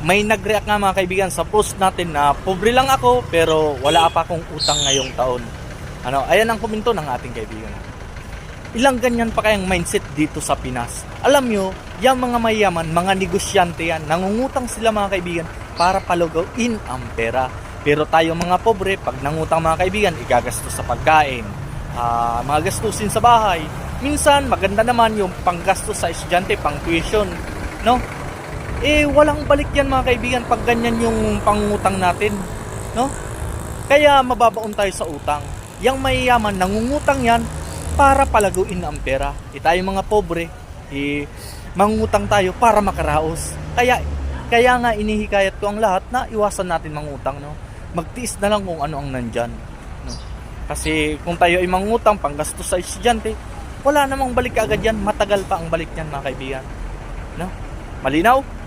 may nag-react nga mga kaibigan sa post natin na pobre lang ako pero wala pa akong utang ngayong taon. Ano, ayan ang komento ng ating kaibigan. Ilang ganyan pa kayang mindset dito sa Pinas. Alam nyo, yung mga mayaman, mga negosyante yan, nangungutang sila mga kaibigan para palugawin ang pera. Pero tayo mga pobre, pag nangutang mga kaibigan, igagastos sa pagkain, ah, mga gastusin sa bahay. Minsan, maganda naman yung panggastos sa estudyante, pang tuition, no? Eh, walang balik yan mga kaibigan pag ganyan yung pangutang natin, no? Kaya mababaon tayo sa utang. Yang mayayaman, nangungutang yan para palaguin ang pera. E tayo mga pobre, eh, mangungutang tayo para makaraos. Kaya, kaya nga inihikayat ko ang lahat na iwasan natin mangutang, no? Magtiis na lang kung ano ang nandyan. No? Kasi kung tayo ay mangutang, panggastos sa estudyante, wala namang balik agad yan. Matagal pa ang balik yan, mga kaibigan. No? Malinaw?